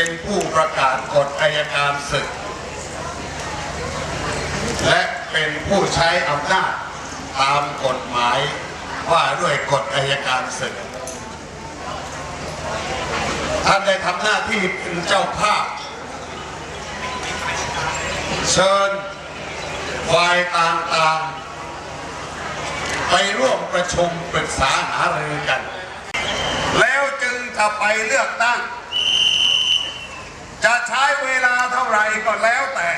เป็นผู้ประกาศกฎอายการศึก และเป็นผู้ใช้อำนาจตามกฎหมายว่าด้วยกฎอัยการศึก ท่านได้ทำหน้าที่เป็นเจ้าภาพ เชิญฝ่ายต่างๆ ไปร่วมประชุมปรึกษาหารือกัน แล้วจึงจะไปเลือกตั้ง จะใช้เวลาเท่าไหร่ก็แล้วแต่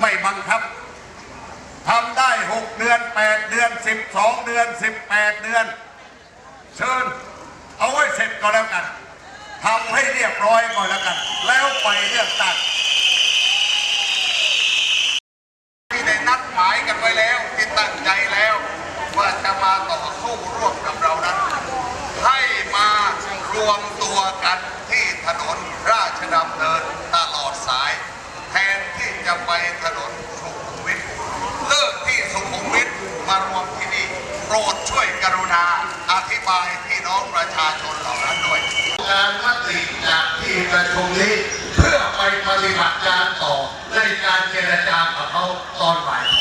ไม่บังคับทำได้ 6 เดือน 8 เดือน 12 เดือน 18 เดือน เชิญ เอาไว้เสร็จก็แล้วกันทำให้เรียบร้อยก็แล้วกัน แล้วไปเลือกตั้งที่ได้นัดหมายกันไว้แล้ว ที่ตั้งใจแล้ว ว่าจะมาต่อสู้ร่วมกับเรานั้น ให้มารวมตัวกันที่ถนน ราชดำเนินตลอดสาย แทนที่จะไปถนนสุขุมวิทเลิกที่สุขุมวิทมารวมที่นี่โปรดช่วยกรุณาอธิบายพี่น้องประชาชนเหล่านั้นด้วยการมติจากที่ประชุมนี้ เพื่อไปปฏิบัติการต่อในการเจรจากับเขาตอนบ่าย